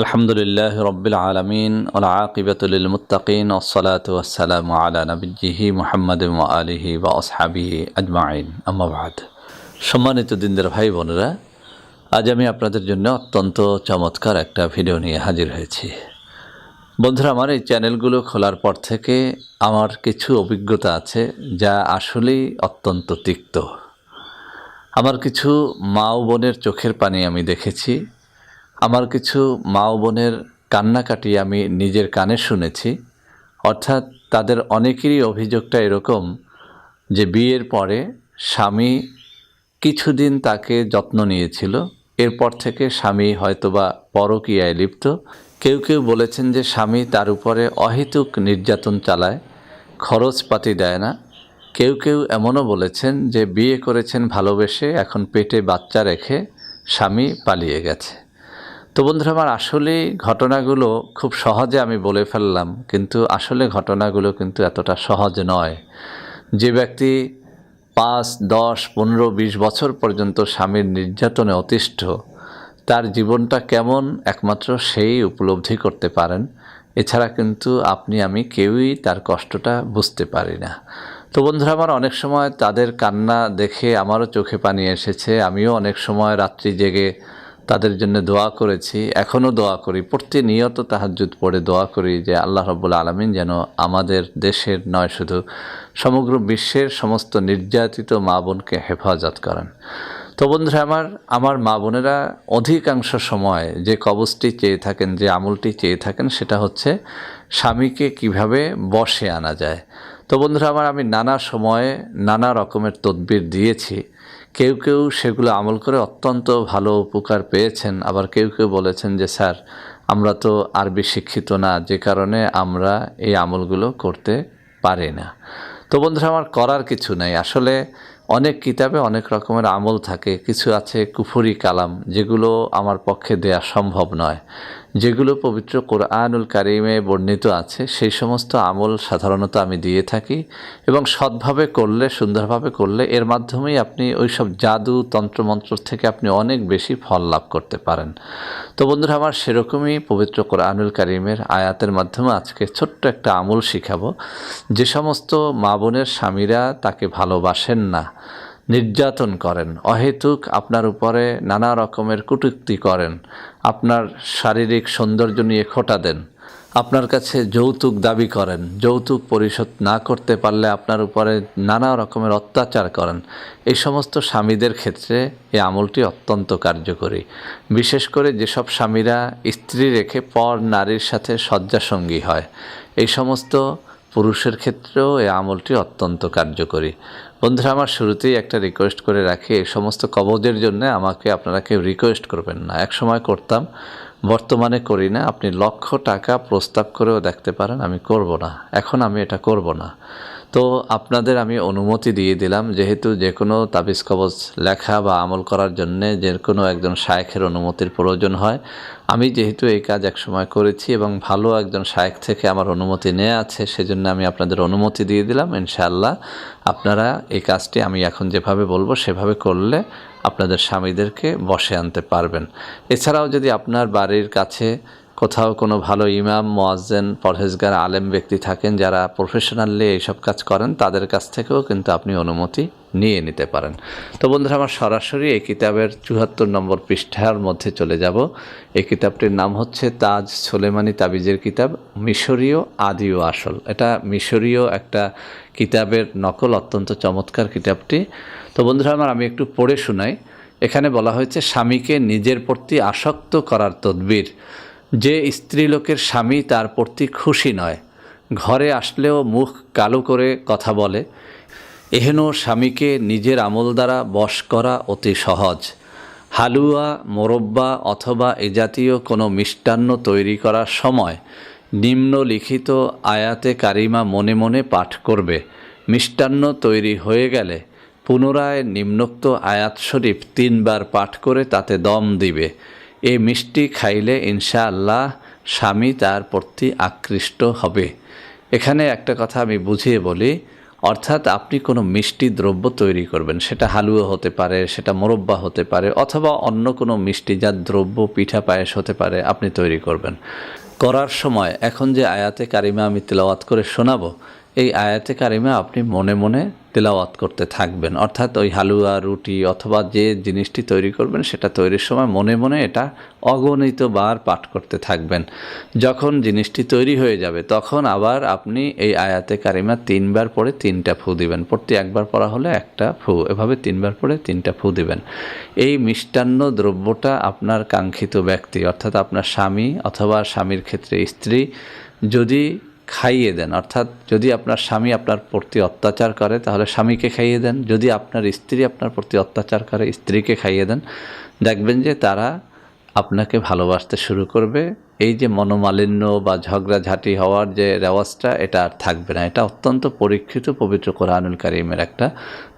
আলহামদুলিল্লাহ রব্বিল আলমিন মুতাকিন ওসলাত ওসালাম আলা নবীজিহি মোহাম্মদ আলিহি বা ওসহাবিহি আজমাইন। আম্মাবাদ সম্মানিত দিনদের ভাই বোনেরা, আজ আমি আপনাদের জন্য অত্যন্ত চমৎকার একটা ভিডিও নিয়ে হাজির হয়েছি। বন্ধুরা, আমার এই চ্যানেলগুলো খোলার পর থেকে আমার কিছু অভিজ্ঞতা আছে যা আসলেই অত্যন্ত তিক্ত। আমার কিছু মা ও বোনের চোখের পানি আমি দেখেছি। আমার কিছু মা ও বোনের কান্নাকাটি আমি নিজের কানে শুনেছি। অর্থাৎ তাদের অনেকেরই অভিযোগটা এরকম যে বিয়ের পরে স্বামী কিছুদিন তাকে যত্ন নিয়েছিল, এরপর থেকে স্বামী হয়তোবা পরকীয়ায় লিপ্ত। কেউ কেউ বলেছেন যে স্বামী তার উপরে অহেতুক নির্যাতন চালায়, খরচপাতি দেয় না। কেউ কেউ এমনও বলেছেন যে বিয়ে করেছেন ভালোবেসে এখন পেটে বাচ্চা রেখে স্বামী পালিয়ে গেছে। তো বন্ধুরা, আমার আসলে ঘটনাগুলো খুব সহজে আমি বলে ফেললাম, কিন্তু আসলে ঘটনাগুলো কিন্তু এতটা সহজ নয়। যে ব্যক্তি পাঁচ, দশ, পনেরো, বিশ বছর পর্যন্ত স্বামীর নির্যাতনে অতিষ্ঠ, তার জীবনটা কেমন একমাত্র সেই উপলব্ধি করতে পারেন, এছাড়া কিন্তু আপনি, আমি কেউই তার কষ্টটা বুঝতে পারি না। তো বন্ধুরা, আমার অনেক সময় তাদের কান্না দেখে আমারও চোখে পানি এসেছে, আমিও অনেক সময় রাত্রি জেগে তাদের জন্য দোয়া করেছি এখনও দোয়া করি। প্রতিনিয়ত তাহাজ্জুদ পড়ে দোয়া করি যে আল্লাহ রব্বুল আলমিন যেন আমাদের দেশের নয়, শুধু সমগ্র বিশ্বের সমস্ত নির্যাতিত মা বোনকে হেফাজত করেন। তো বন্ধুরা, আমার আমার মা বোনেরা অধিকাংশ সময় যে কবচটি চেয়ে থাকেন, যে আমলটি চেয়ে থাকেন, সেটা হচ্ছে স্বামীকে কীভাবে বসে আনা যায়। তো বন্ধুরা, আমার আমি নানা সময়ে নানা রকমের তদবির দিয়েছি। কেউ কেউ সেগুলো আমল করে অত্যন্ত ভালো উপকার পেয়েছেন। আবার কেউ কেউ বলেছেন যে, স্যার, আমরা তো আরবি শিক্ষিত না, যে কারণে আমরা এই আমলগুলো করতে পারি না। তো বন্ধুরা, আমার করার কিছু নেই। আসলে অনেক কিতাবে অনেক রকমের আমল থাকে। কিছু আছে কুফুরি কালাম, যেগুলো আমার পক্ষে দেয়া সম্ভব নয়। যেগুলো পবিত্র কোরআনুল কারিমে বর্ণিত আছে, সেই সমস্ত আমল সাধারণত আমি দিয়ে থাকি এবং সৎভাবে করলে, সুন্দরভাবে করলে এর মাধ্যমেই আপনি ওই সব জাদু তন্ত্রমন্ত্র থেকে আপনি অনেক বেশি ফল লাভ করতে পারেন। তো বন্ধুরা, আমার সেরকমই পবিত্র কোরআনুল কারিমের আয়াতের মাধ্যমে আজকে ছোট্ট একটা আমল শিখাবো। যে সমস্ত মা বোনের স্বামীরা তাকে ভালোবাসেন না, নির্যাতন করেন, অহেতুক আপনার উপরে নানা রকমের কটূক্তি করেন আপনার শারীরিক সৌন্দর্য নিয়ে খোটা দেন। আপনার কাছে যৌতুক দাবি করেন। যৌতুক পরিশোধ না করতে পারলে আপনার উপরে নানা রকমের অত্যাচার করেন। এই সমস্ত স্বামীদের ক্ষেত্রে এই আমলটি অত্যন্ত কার্যকরী। বিশেষ করে যেসব স্বামীরা স্ত্রী রেখে পর নারীর সাথে শয্যাসঙ্গী হয়, এই সমস্ত পুরুষের ক্ষেত্রেও এই আমলটি অত্যন্ত কার্যকরী। বন্ধুরা, আমার শুরুতেই একটা রিকোয়েস্ট করে রাখি, এই সমস্ত কবজের জন্য আমাকে আপনারা কেউ রিকোয়েস্ট করবেন না। এক সময় করতাম, বর্তমানে করি না। আপনি লক্ষ টাকা প্রস্তাব করেও দেখতে পারেন, আমি করব না। এখন আমি এটা করব না। তো আপনাদের আমি অনুমতি দিয়ে দিলাম, যেহেতু যে কোনো তাবিজ কবজ লেখা বা আমল করার জন্যে যে কোনো একজন শায়েখের অনুমতির প্রয়োজন হয়। আমি যেহেতু এই কাজ একসময় করেছি এবং ভালো একজন শায়েখ থেকে আমার অনুমতি নেওয়া আছে, সেজন্য আমি আপনাদের অনুমতি দিয়ে দিলাম, ইনশাআল্লাহ। আপনারা এই কাজটি আমি এখন যেভাবে বলব সেভাবে করলে আপনাদের স্বামীদেরকে বসে আনতে পারবেন। এছাড়াও যদি আপনার বাড়ির কাছে কোথাও কোনো ভালো ইমাম, মোয়াজ্জেন, পরহেজগার, আলেম ব্যক্তি থাকেন যারা প্রফেশনালি এইসব কাজ করেন, তাদের কাছ থেকেও কিন্তু আপনি অনুমতি নিয়ে নিতে পারেন। তো বন্ধুরা, আমার সরাসরি এই কিতাবের চুয়াত্তর নম্বর পৃষ্ঠার মধ্যে চলে যাব। এই কিতাবটির নাম হচ্ছে তাজ সোলেমানি তাবিজের কিতাব, মিশরীয় আদি ও আসল। এটা মিশরীয় একটা কিতাবের নকল, অত্যন্ত চমৎকার কিতাবটি। তো বন্ধুরা, আমার আমি একটু পড়ে শোনাই। এখানে বলা হয়েছে, স্বামীকে নিজের প্রতি আসক্ত করার তদবির। যে স্ত্রীলোকের স্বামী তার প্রতি খুশি নয়, ঘরে আসলেও মুখ কালো করে কথা বলে, এহেন স্বামীকে নিজের আমল দ্বারা বশ করা অতি সহজ। হালুয়া, মোরব্বা অথবা এ জাতীয় কোনো মিষ্টান্ন তৈরি করার সময় নিম্নলিখিত আয়াতে কারিমা মনে মনে পাঠ করবে। মিষ্টান্ন তৈরি হয়ে গেলে পুনরায় নিম্নোক্ত আয়াত শরীফ তিনবার পাঠ করে তাতে দম দিবে। এই মিষ্টি খাইলে ইনশাআল্লাহ স্বামী তার প্রতি আকৃষ্ট হবে। এখানে একটা কথা আমি বুঝিয়ে বলি, অর্থাৎ আপনি কোনো মিষ্টি দ্রব্য তৈরি করবেন, সেটা হালুয়া হতে পারে, সেটা মোরব্বা হতে পারে, অথবা অন্য কোনো মিষ্টিজাত দ্রব্য, পিঠা, পায়েস হতে পারে, আপনি তৈরি করবেন। করার সময় এখন যে আয়াতে কারিমা আমি তেলাওয়াত করে শোনাবো এই আয়াতে কারিমা আপনি মনে মনে তেলাওয়াত করতে থাকবেন। অর্থাৎ ওই হালুয়া, রুটি অথবা যে জিনিসটি তৈরি করবেন, সেটা তৈরির সময় মনে মনে এটা অগণিত বার পাঠ করতে থাকবেন। যখন জিনিসটি তৈরি হয়ে যাবে, তখন আবার আপনি এই আয়াতে কারিমা তিনবার পরে তিনটা ফু দিবেন। প্রতি একবার পড়া হলে একটা ফু। এভাবে তিনবার পরে তিনটা ফু দিবেন। এই মিষ্টান্ন দ্রব্যটা আপনার কাঙ্ক্ষিত ব্যক্তি, অর্থাৎ আপনার স্বামী অথবা স্বামীর ক্ষেত্রে স্ত্রী, যদি খাইয়ে দেন। অর্থাৎ যদি আপনার স্বামী আপনার প্রতি অত্যাচার করে, তাহলে স্বামীকে খাইয়ে দেন। যদি আপনার স্ত্রী আপনার প্রতি অত্যাচার করে, স্ত্রীকে খাইয়ে দেন। দেখবেন যে তারা আপনাকে ভালোবাসতে শুরু করবে। এই যে মনোমালিন্য বা ঝগড়াঝাঁটি হওয়ার যে রেওয়াজটা, এটা আর থাকবে না। এটা অত্যন্ত পরীক্ষিত পবিত্র কোরআনুল কারিমের একটা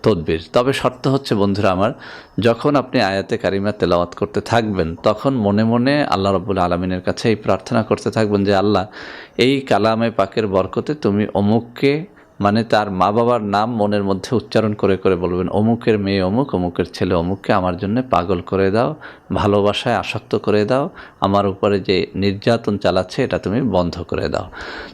তদবির। তবে শর্ত হচ্ছে, বন্ধুরা আমার, যখন আপনি আয়াতে কারিমা তেলাওয়াত করতে থাকবেন, তখন মনে মনে আল্লাহ রবুল আলমিনের কাছে এই প্রার্থনা করতে থাকবেন যে, আল্লাহ, এই কালামে পাকের বরকতে তুমি অমুককে মানে তার মা বাবার নাম মনের মধ্যে উচ্চারণ করে করে বলবেন, অমুকের মেয়ে অমুক, অমুকের ছেলে অমুককে আমার জন্য পাগল করে দাও, ভালোবাসায় আসক্ত করে দাও, আমার উপরে যে নির্যাতন চালাচ্ছে এটা তুমি বন্ধ করে দাও।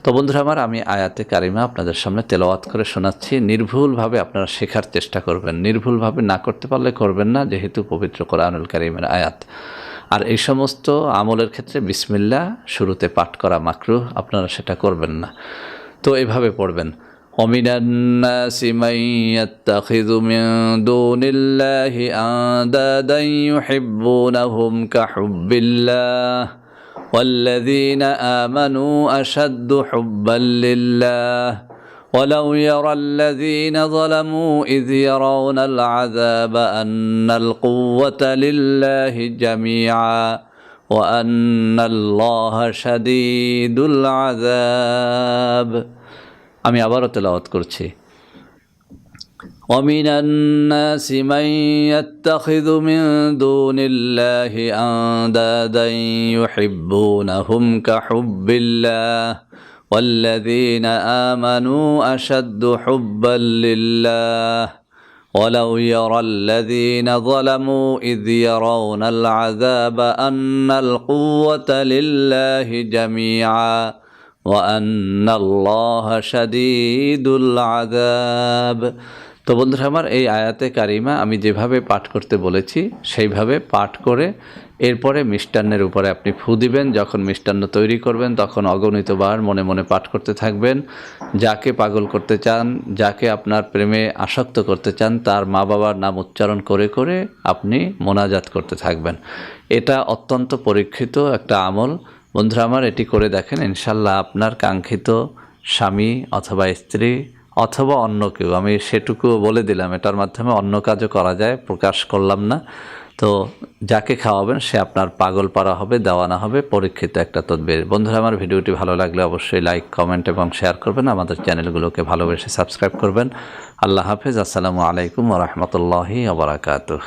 তো বন্ধুরা আমার, আমি আয়াতে কারিমা আপনাদের সামনে তেলাওয়াত করে শোনাচ্ছি। নির্ভুলভাবে আপনারা শেখার চেষ্টা করবেন, নির্ভুলভাবে না করতে পারলে করবেন না, যেহেতু পবিত্র কোরআনুল কারিমের আয়াত। আর এই সমস্ত আমলের ক্ষেত্রে বিসমিল্লা শুরুতে পাঠ করা মাকরু আপনারা সেটা করবেন না। তো এভাবে পড়বেন। ومن الناس من يتخذ من دون الله أندادا يحبونهم كحب الله والذين آمنوا أشد حبا لله ولو يرى الذين ظلموا إذ يرون العذاب أن القوة لله جميعا وأن الله شديد العذاب আমি আবারও তেলাওয়াত করছি ومن الناس من يتخذ من دون الله أندادا يحبونهم كحب الله والذين آمنوا أشد حبا لله ولو يرى الذين ظلموا إذ يرون العذاب أن القوة لله جميعا وأن الله شديد العذاب তো বন্ধুরা আমার এই আয়াতে কারিমা আমি যেভাবে পাঠ করতে বলেছি সেইভাবে পাঠ করে এরপরে মিষ্টান্নের উপরে আপনি ফু দিবেন যখন মিষ্টান্ন তৈরি করবেন তখন অগণিতবার মনে মনে পাঠ করতে থাকবেন যাকে পাগল করতে চান যাকে আপনার প্রেমে আসক্ত করতে চান তার মা বাবার নাম উচ্চারণ করে করে আপনি মোনাজাত করতে থাকবেন এটা অত্যন্ত পরীক্ষিত একটা আমল বন্ধুরা আমার, এটি করে দেখেন, ইনশাল্লাহ আপনার কাঙ্ক্ষিত স্বামী অথবা স্ত্রী অথবা অন্য কেউ, আমি সেটুকু বলে দিলাম, এটার মাধ্যমে অন্য কাজও করা যায়, প্রকাশ করলাম না। তো যাকে খাওয়াবেন, সে আপনার পাগল পারা হবে, দেওয়ানা হবে, পরীক্ষিত একটা তদবির। বন্ধুরা আমার, ভিডিওটি ভালো লাগলে অবশ্যই লাইক, কমেন্ট এবং শেয়ার করবেন, আমাদের চ্যানেলগুলোকে ভালোবেসে সাবস্ক্রাইব করবেন। আল্লাহ হাফেজ, আসসালামু আলাইকুম রহমতুল্লাহি আবরাকাতুহ